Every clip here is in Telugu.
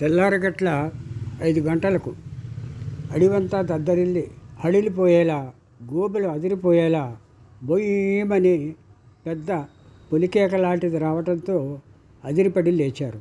తెల్లారగట్ల ఐదు గంటలకు అడివంతా దద్దరిల్లి హడిలిపోయేలా గోబులు అదిరిపోయేలా బొయ్యమని పెద్ద పులికేక లాంటిది రావడంతో అదిరిపడి లేచారు.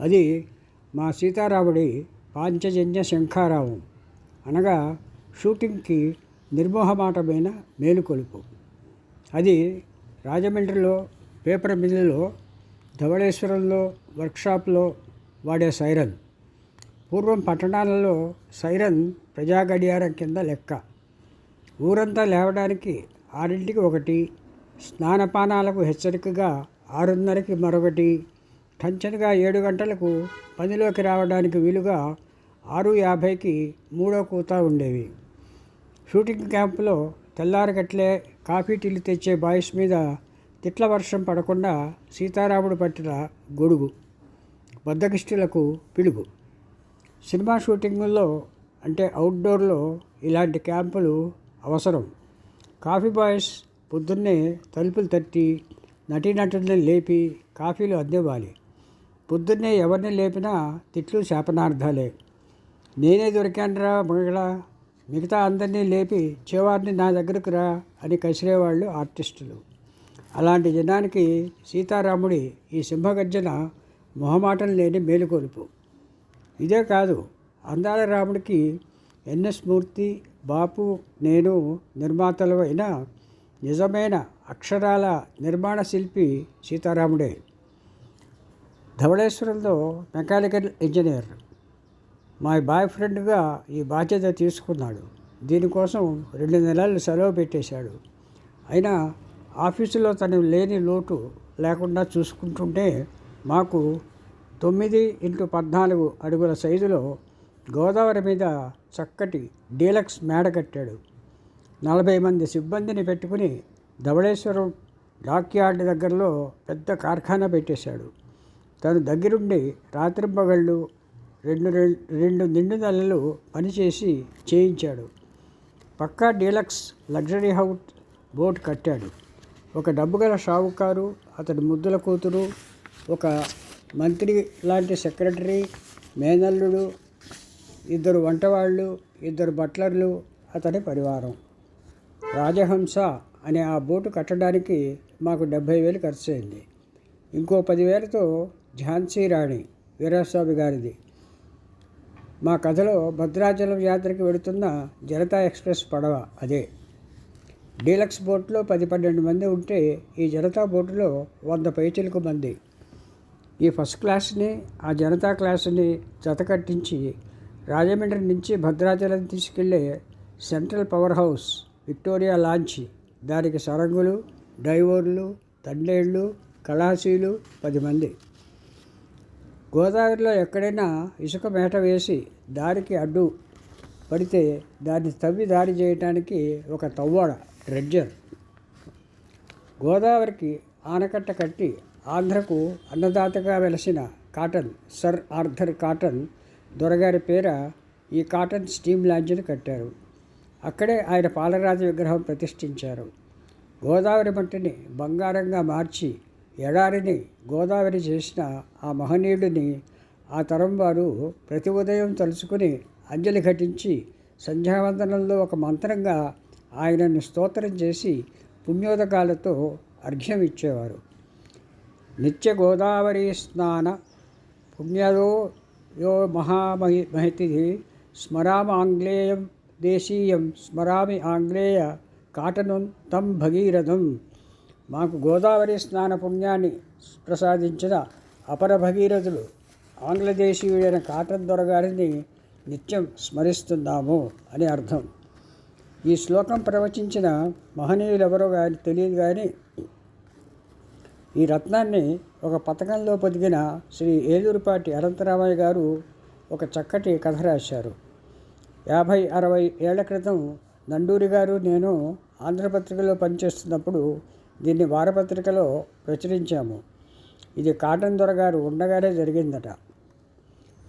అది మా సీతారాముడి పాంచజన్య శంఖారావం. అనగా షూటింగ్కి నిర్మోహమాటమైన మేలుకొలుపు. అది రాజమండ్రిలో పేపర్ మిల్లులో ధవళేశ్వరంలో వర్క్షాప్లో వాడే సైరన్. పూర్వం పట్టణాలలో సైరన్ ప్రజా గడియారం కింద లెక్క. ఊరంతా లేవడానికి ఆరింటికి ఒకటి స్నానపానాలకు హెచ్చరికగా ఆరున్నరకి మరొకటి టంచన్గా ఏడు గంటలకు పనిలోకి రావడానికి వీలుగా ఆరు యాభైకి మూడో కూత ఉండేవి. షూటింగ్ క్యాంపులో తెల్లారగట్లే కాఫీ టీలు తెచ్చే బాయ్స్ మీద తిట్ల వర్షం పడకుండా సీతారాముడు పట్టిన గొడుగు. బద్దకిష్టులకు పిడుగు. సినిమా షూటింగుల్లో అంటే అవుట్డోర్లో ఇలాంటి క్యాంపులు అవసరం. కాఫీ బాయ్స్ పొద్దున్నే తలుపులు తట్టి నటీనటుల్ని లేపి కాఫీలు అందివ్వాలి పొద్దున్నే ఎవరిని లేపినా తిట్లు శాపనార్థాలే. నేనే దొరికానురా మగళ మిగతా అందరినీ లేపి చేవారిని నా దగ్గరకు రా అని కసిరేవాళ్ళు ఆర్టిస్టులు. అలాంటి జనానికి సీతారాముడి ఈ సింహగర్జన మొహమాటం లేని మేలుకొలుపు. ఇదే కాదు అందాల రాముడికి ఎన్ఎస్ మూర్తి బాపు నేను నిర్మాతలు అయిన నిజమైన అక్షరాల నిర్మాణ శిల్పి సీతారాముడే. ధవళేశ్వరంలో మెకానికల్ ఇంజనీర్. మా బాయ్ ఫ్రెండ్గా ఈ బాధ్యత తీసుకున్నాడు. దీనికోసం రెండు నెలలు సెలవు పెట్టేశాడు. అయినా ఆఫీసులో తను లేని లోటు లేకుండా చూసుకుంటుంటే మాకు తొమ్మిది ఇంటూ పద్నాలుగు అడుగుల సైజులో గోదావరి మీద చక్కటి డీలక్స్ మేడ కట్టాడు. నలభై మంది సిబ్బందిని పెట్టుకుని ధవళేశ్వరం డాక్యార్డ్ దగ్గరలో పెద్ద కార్ఖానా పెట్టేశాడు. తను దగ్గరుండి రాత్రింపగళ్ళు రెండు రెండు నిండు నెలలు పనిచేసి చేయించాడు. పక్కా డీలక్స్ లగ్జరీ హౌస్ బోట్ కట్టాడు. ఒక డబ్బుగల షావుకారు అతడి ముద్దుల కూతురు ఒక మంత్రి లాంటి సెక్రటరీ మేనల్లుడు ఇద్దరు వంటవాళ్ళు ఇద్దరు బట్లర్లు అతని పరివారం. రాజహంస అనే ఆ బోటు కట్టడానికి మాకు డెబ్భై వేలు ఖర్చు అయింది ఇంకో పదివేలతో ఝాన్సీ రాణి వీరాస్వామి గారిది. మా కథలో భద్రాచలం యాత్రకి వెళుతున్న జనతా ఎక్స్ప్రెస్ పడవ అదే. డీలక్స్ బోట్లో పది పన్నెండు మంది ఉంటే ఈ జనతా బోటులో వంద పైచిలకు మంది. ఈ ఫస్ట్ క్లాస్ని ఆ జనతా క్లాస్ని జతకట్టించి రాజమండ్రి నుంచి Bhadrachalam తీసుకెళ్ళే central power house Victoria launch. దానికి సరంగులు డైవర్లు తండేళ్ళు కళాశీలు పది మంది. గోదావరిలో ఎక్కడైనా ఇసుక మేట వేసి దారికి అడ్డు పడితే దాన్ని తవ్వి దారి చేయటానికి ఒక తవ్వాడ డ్రెడ్జర్. గోదావరికి ఆనకట్ట కట్టి ఆంధ్రకు అన్నదాతగా వెలసిన కాటన్ సర్ ఆర్థర్ కాటన్ దొరగారి పేర ఈ కాటన్ స్టీమ్ లాంచ్ని కట్టారు. అక్కడే ఆయన పాలరాజు విగ్రహం ప్రతిష్ఠించారు. గోదావరి మట్టిని బంగారంగా మార్చి ఎడారిని గోదావరి చేసిన ఆ మహనీయుడిని ఆ తరం వారు ప్రతి ఉదయం తలుచుకుని అంజలి ఘటించి సంధ్యావందనంలో ఒక మంత్రంగా ఆయనను స్తోత్రం చేసి పుణ్యోదకాలతో అర్ఘ్యం ఇచ్చేవారు నిత్య గోదావరి స్నాన పుణ్యదో యో మహామహి మహితి స్మరామ ఆంగ్లేయం దేశీయం స్మరామి ఆంగ్లేయ కాటను తం భగీరథం. మాకు గోదావరి స్నాన పుణ్యాన్ని ప్రసాదించిన అపర భగీరథులు ఆంగ్లదేశీయుడైన కాటన్ దొరగారిని నిత్యం స్మరిస్తున్నాము అని అర్థం. ఈ శ్లోకం ప్రవచించిన మహనీయులు ఎవరో కానీ తెలియదు కానీ ఈ రత్నాన్ని ఒక పథకంలో పొదిగిన శ్రీ ఏలూరుపాటి అనంతరామయ్య గారు ఒక చక్కటి కథ రాశారు. యాభై అరవై ఏళ్ళ క్రితం నండూరి గారు నేను ఆంధ్రపత్రికలో పనిచేస్తున్నప్పుడు దీన్ని వారపత్రికలో ప్రచురించాము. ఇది కాటన్ దొర గారు ఉండగానే జరిగిందట.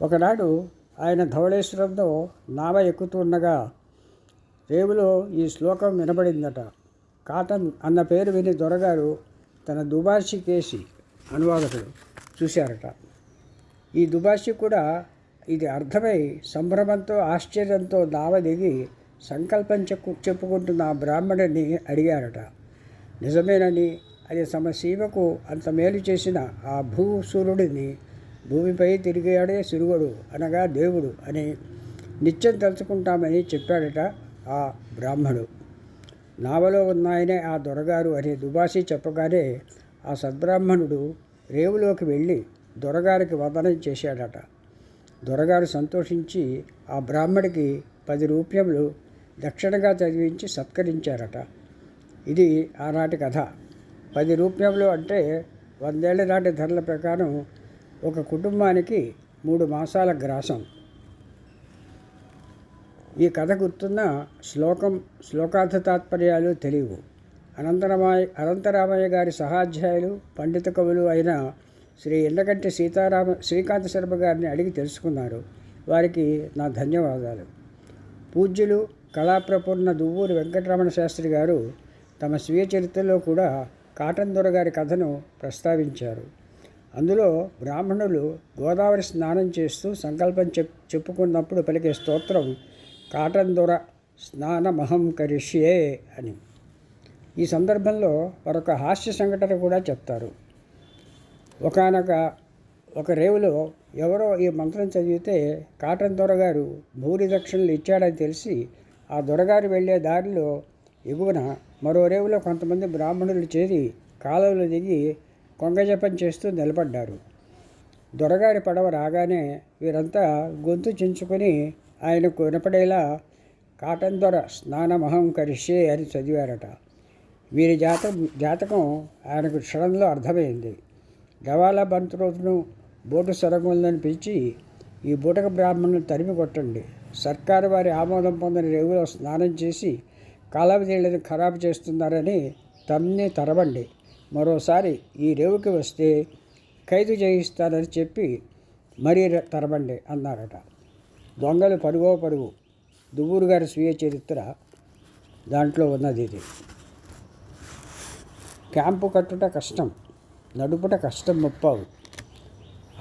ఒకనాడు ఆయన ధవళేశ్వరంలో నావ ఎక్కుతుండగా రేవులో ఈ శ్లోకం వినబడిందట. కాటన్ అన్న పేరు విని దొరగారు తన దుబాషి కేసి అనువాదకుడు చూశారట. ఈ దుబాషి కూడా ఇది అర్థమై సంభ్రమంతో ఆశ్చర్యంతో దావ దిగి సంకల్పం చెప్పు చెప్పుకుంటున్న ఆ బ్రాహ్మణుడిని అడిగారట. నిజమేనని అది తమ సీమకు అంత మేలు చేసిన ఆ భూసూరుడిని భూమిపై తిరిగాడే సురుగుడు అనగా దేవుడు అని నిత్యం తలుచుకుంటామని చెప్పాడట ఆ బ్రాహ్మడు. నావలో ఉన్నాయనే ఆ దొరగారు అనే దుబాసి చెప్పగానే ఆ సద్బ్రాహ్మణుడు రేవులోకి వెళ్ళి దొరగారికి వందనం చేశాడట. దొరగారు సంతోషించి ఆ బ్రాహ్మడికి పది రూప్యములు దక్షిణగా చదివించి సత్కరించారట. ఇది ఆనాటి కథ. పది రూప్యములు అంటే వందేళ్ళ నాటి ధరల ప్రకారం ఒక కుటుంబానికి మూడు మాసాల గ్రాసం. ఈ కథ గుర్తున్న శ్లోకం శ్లోకార్థ తాత్పర్యాలు తెలియవు. అనంతరమాయ అనంతరామయ్య గారి సహాధ్యాయులు పండిత కవులు అయిన శ్రీ ఎండకంటి సీతారామ శ్రీకాంత శర్మ గారిని అడిగి తెలుసుకున్నారు. వారికి నా ధన్యవాదాలు. పూజ్యులు కళాప్రపూర్ణ దువ్వూరు వెంకటరమణ శాస్త్రి గారు తమ స్వీయ చరిత్రలో కూడా కాటన్ దొర గారి కథను ప్రస్తావించారు. అందులో బ్రాహ్మణులు గోదావరి స్నానం చేస్తూ సంకల్పం చెప్ చెప్పుకున్నప్పుడు పలికే స్తోత్రం కాటన్ దొర స్నానమహం కరిష్యే అని. ఈ సందర్భంలో మరొక హాస్య సంఘటన కూడా చెప్తారు. ఒకనొక ఒక రేవులో ఎవరో ఈ మంత్రం చదివితే కాటన్ దొరగారు భూరి దక్షిణలు ఇచ్చాడని తెలిసి ఆ దొరగారు వెళ్ళే దారిలో ఎగువన మరో రేవులో కొంతమంది బ్రాహ్మణులు చేరి కాలువలు దిగి కొంగజపం చేస్తూ నిలబడ్డారు. దొరగారి పడవ రాగానే వీరంతా గొంతు చించుకొని ఆయనకు వినపడేలా కాటన్ దొర స్నానమహం కరిషే అని చదివారట. వీరి జాతకం జాతకం ఆయనకు క్షణంలో అర్థమైంది. గవాల బంతురోజును బోటు సొరంగులను పిలిచి ఈ బూటక బ్రాహ్మణులు తరిమి కొట్టండి. సర్కారు వారి ఆమోదం పొందని రేవులో స్నానం చేసి కాలవ నీళ్ళని ఖరాబు చేస్తున్నారని తమ్ని తరవండి. మరోసారి ఈ రేవుకి వస్తే ఖైదు చేయిస్తానని చెప్పి మరీ తరవండి అన్నారట. దొంగలు పరుగో పరుగు దువ్వూరు గారి స్వీయ చరిత్ర దాంట్లో ఉన్నది ఇది. క్యాంపు కట్టుట కష్టం నడుపుట కష్టం ముప్పావు.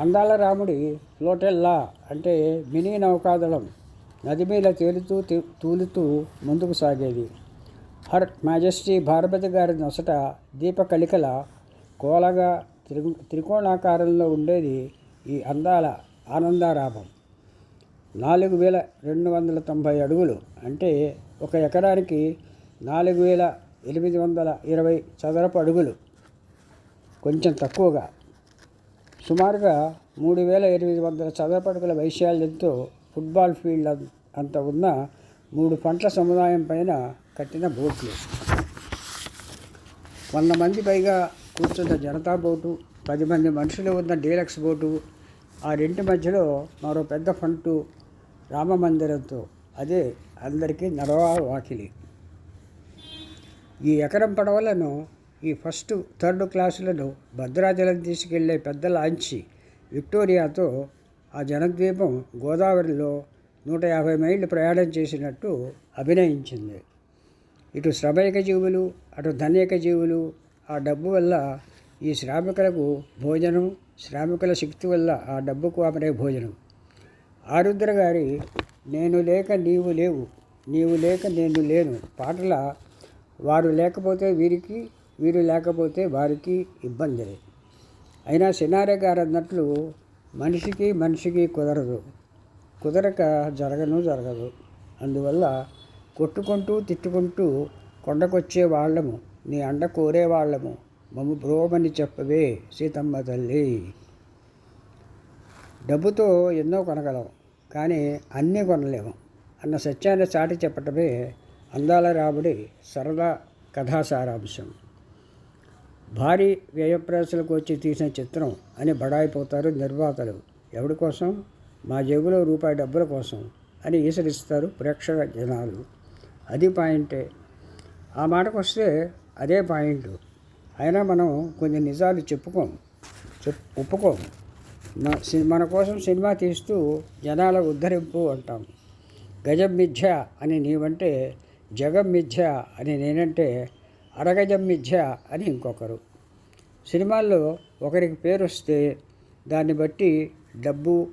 అందాల రాముడి ఫ్లోటెల్లా అంటే మినీ నౌకాదళం నది మీద తేలుతూ తూలుతూ ముందుకు సాగేది. హర్ మ్యాజెస్టీ భారపతి గారి నొసట దీపకలికల కోలగా త్రి త్రికోణాకారంలో ఉండేది ఈ అందాల ఆనందారామం. నాలుగు వేల రెండు వందల తొంభై అడుగులు. అంటే ఒక ఎకరానికి నాలుగు వేల ఎనిమిది వందల ఇరవై చదరపు అడుగులు. కొంచెం తక్కువగా. సుమారుగా మూడు వేల ఎనిమిది వందల చదరపు అడుగుల వైశాల్యంతో ఫుట్బాల్ ఫీల్డ్ అంత ఉన్న మూడు పంటల సముదాయం పైన కట్టిన బోట్లు. వంద మంది పైగా కూర్చున్న జనతా బోటు పది మంది మనుషులు ఉన్న డీలక్స్ బోటు ఆ రెంటి మధ్యలో మరో పెద్ద ఫంటు రామ మందిరంతో. అదే అందరికీ నడవా వాకిలి. ఈ ఎకరం పడవలను ఈ ఫస్ట్ థర్డ్ క్లాసులను భద్రాచలం తీసుకెళ్ళే పెద్ద లాంచి విక్టోరియాతో ఆ జనద్వీపం గోదావరిలో నూట యాభై మైళ్ళు ప్రయాణం చేసినట్టు అభినయించింది. ఇటు శ్రమైక జీవులు అటు ధన్యక జీవులు ఆ డబ్బు వల్ల ఈ శ్రామికులకు భోజనం శ్రామికుల శక్తి వల్ల ఆ డబ్బుకు అమరే భోజనం. ఆరుద్ర గారి నేను లేక నీవు లేవు నీవు లేక నేను లేను పాటల వారు లేకపోతే వీరికి వీరు లేకపోతే వారికి ఇబ్బంది. అయినా సినారే గారు అన్నట్లు మనిషికి మనిషికి కుదరదు. కుదరక జరగను జరగదు. అందువల్ల కొట్టుకుంటూ తిట్టుకుంటూ కొండకొచ్చే వాళ్ళము. నీ అండ కోరే వాళ్ళము. మమ్ము బ్రోమని చెప్పవే సీతమ్మ తల్లి. డబ్బుతో ఎన్నో కొనగలం కానీ అన్నీ కొనలేము. అన్న సత్యాన్ని చాటి చెప్పటమే అందాల రాబడి సరదా కథా సారాంశం. భారీ వ్యయప్రాసులకు వచ్చి తీసిన చిత్రం అని బడాయిపోతారు నిర్మాతలు. ఎవడి కోసం? మా జేబులో రూపాయి డబ్బుల కోసం అని ఈసరిస్తారు ప్రేక్షక జనాలు. అది పాయింటే. ఆ మాటకు వస్తే అదే పాయింట్. అయినా మనం కొన్ని నిజాలు చెప్పుకోం చెప్ ఒప్పుకోం. మన మన కోసం సినిమా తీస్తూ జనాల ఉద్ధరింపు అంటాం. గజం మిథ్య అని నీవంటే జగం మిథ్య అని నేనంటే అరగజం మిథ్య అని ఇంకొకరు. సినిమాల్లో ఒకరికి పేరు వస్తే దాన్ని బట్టి డబ్బు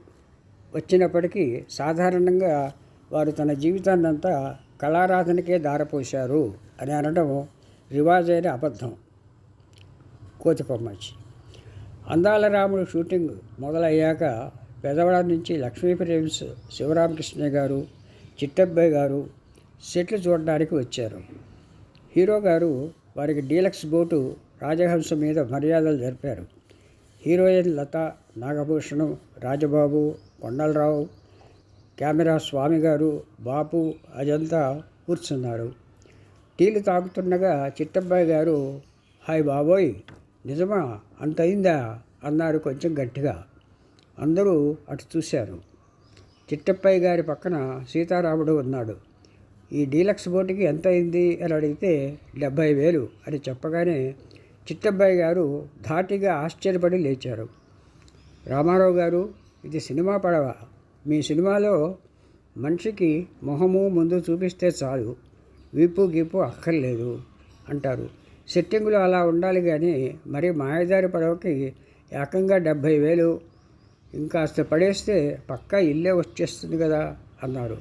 వచ్చినప్పటికీ సాధారణంగా వారు తన జీవితాన్నంతా కళారాధనకే దారపోశారు అని అనడం రివాజైన అబద్ధం. కోతికొమ్మచ్చి అందాల రాముడు షూటింగ్ మొదలయ్యాక పెదవాడ నుంచి లక్ష్మీ ప్రేమ్స్ శివరామకృష్ణ గారు చిట్టబ్బాయి గారు సెట్లు చూడడానికి వచ్చారు. హీరో గారు వారికి డీలక్స్ బోటు రాజహంస మీద మర్యాదలు జరిపారు. హీరోయిన్ లత నాగభూషణం రాజబాబు కొండలరావు కెమెరా స్వామి గారు బాపు అజంతా కూర్చున్నారు. టీలు తాగుతుండగా చిట్టబ్బాయి గారు హాయ్ బాబోయ్ నిజమా? అంత అయిందా? అన్నారు కొంచెం గట్టిగా. అందరూ అటు చూశారు. చిట్టప్పయ్య గారి పక్కన సీతారాముడు ఉన్నాడు. ఈ డీలక్స్ బోటుకి ఎంత అయింది అని అడిగితే డెబ్భై వేలు అని చెప్పగానే చిట్టబ్బాయి గారు ధాటిగా ఆశ్చర్యపడి లేచారు. రామారావు గారు ఇది సినిమా పడవ. మీ సినిమాలో మనిషికి మొహము ముందు చూపిస్తే చాలు. వీపు గీపు అక్కర్లేదు అంటారు. సెట్టింగులు అలా ఉండాలి కానీ మరి మాయదారి పడవకి ఏకంగా డెబ్భై వేలు ఇంకాస్త పడేస్తే పక్కా ఇల్లే వచ్చేస్తుంది కదా అన్నారు.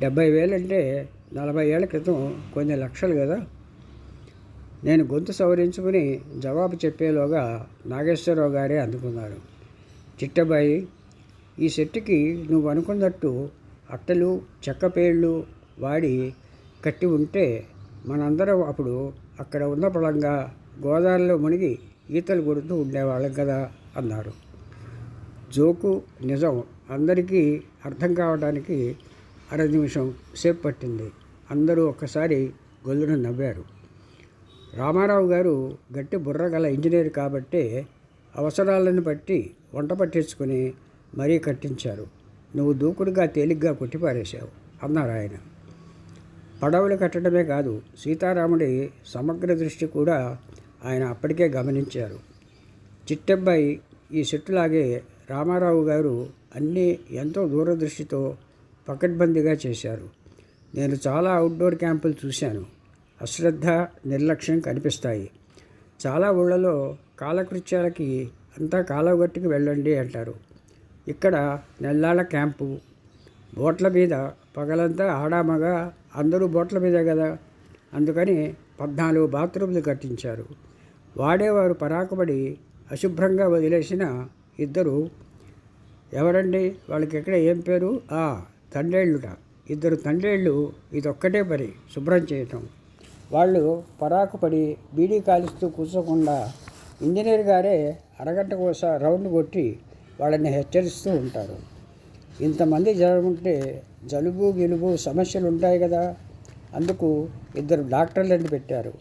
డెబ్భై వేలు అంటే నలభై ఏళ్ళ క్రితం కొన్ని లక్షలు కదా. నేను గొంతు సవరించుకుని జవాబు చెప్పేలోగా నాగేశ్వరరావు గారే అందుకున్నారు. చిట్టబాయి ఈ సెట్టుకి నువ్వు అనుకున్నట్టు అట్టలు చెక్కపేళ్ళు వాడి కట్టి ఉంటే మనందరం అప్పుడు అక్కడ ఉన్న పొలంగా గోదావరిలో మునిగి ఈతలు కొడుతూ ఉండేవాళ్ళం కదా అన్నారు. జోకు నిజం. అందరికీ అర్థం కావడానికి అర నిమిషం సేపు పట్టింది. అందరూ ఒక్కసారి గొల్లున నవ్వారు. రామారావు గారు గట్టి బుర్ర గల ఇంజనీర్ కాబట్టే అవసరాలను బట్టి వంట పట్టించుకుని మరీ కట్టించారు. నువ్వు దూకుడుగా తేలిగ్గా కొట్టిపారేశావు అన్నారు ఆయన. పడవలు కట్టడమే కాదు సీతారాముడి సమగ్ర దృష్టి కూడా ఆయన అప్పటికే గమనించారు. చిట్టబ్బాయి ఈ చెట్టులాగే రామారావు గారు అన్నీ ఎంతో దూరదృష్టితో పకడ్బందీగా చేశారు. నేను చాలా అవుట్డోర్ క్యాంపులు చూశాను. అశ్రద్ధ నిర్లక్ష్యం కనిపిస్తాయి. చాలా ఊళ్ళలో కాలకృత్యాలకి అంతా కాలవగట్టుకు వెళ్ళండి అంటారు. ఇక్కడ నెల్లాళ్ళ క్యాంపు. బోట్ల మీద పగలంతా ఆడామగా అందరూ బోట్ల మీదే కదా? అందుకని పద్నాలుగు బాత్రూమ్లు కట్టించారు. వాడేవారు పరాకుపడి అశుభ్రంగా వదిలేసిన ఇద్దరు ఎవరండి? వాళ్ళకి ఎక్కడ ఏం పేరు? ఆ తండ్రేళ్ళుట. ఇద్దరు తండ్రేళ్ళు ఇదొక్కటే పని శుభ్రం చేయటం. వాళ్ళు పరాకుపడి బీడీ కాలుస్తూ కూర్చోకుండా ఇంజనీర్ గారే అరగంట కోసం రౌండ్ కొట్టి వాళ్ళని హెచ్చరిస్తూ ఉంటారు. ఇంతమంది జరుగుంటే జలుబు గిలుబు సమస్యలు ఉంటాయి కదా. అందుకు ఇద్దరు డాక్టర్లను పెట్టారు.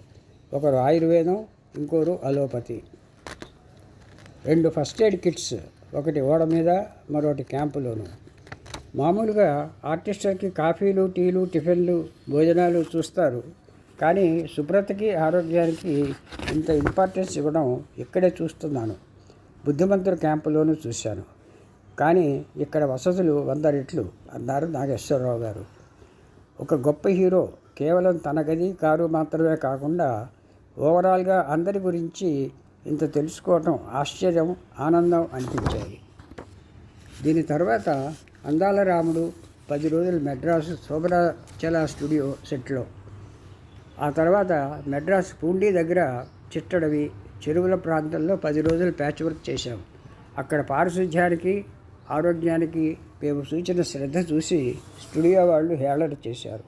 ఒకరు ఆయుర్వేదం ఇంకోరు అలోపతి. రెండు ఫస్ట్ ఎయిడ్ కిట్స్ ఒకటి ఓడ మీద మరొకటి క్యాంపులోను. మామూలుగా ఆర్టిస్టర్కి కాఫీలు టీలు టిఫిన్లు భోజనాలు చూస్తారు. కానీ శుభ్రతకి ఆరోగ్యానికి ఇంత ఇంపార్టెన్స్ ఇవ్వడం ఇక్కడే చూస్తున్నాను. బుద్ధిమంతుల క్యాంపులోనూ చూశాను. కానీ ఇక్కడ వసతులు వంద రెట్లు అన్నారు నాగేశ్వరరావు గారు. ఒక గొప్ప హీరో కేవలం తన గది కారు మాత్రమే కాకుండా ఓవరాల్గా అందరి గురించి ఇంత తెలుసుకోవటం ఆశ్చర్యం ఆనందం అనిపించాయి. దీని తర్వాత అందాల రాముడు పది రోజులు మెడ్రాసు శోభరాచల స్టూడియో సెట్లో. ఆ తర్వాత మెడ్రాస్ పూండి దగ్గర చిట్టడవి చెరువుల ప్రాంతంలో పది రోజులు ప్యాచ్ వర్క్ చేశాం. అక్కడ పారిశుధ్యానికి ఆరోగ్యానికి మేము సూచన శ్రద్ధ చూసి స్టూడియో వాళ్ళు హేళన చేశారు.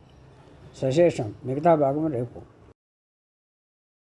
సశేషం మిగతా భాగం రేపు.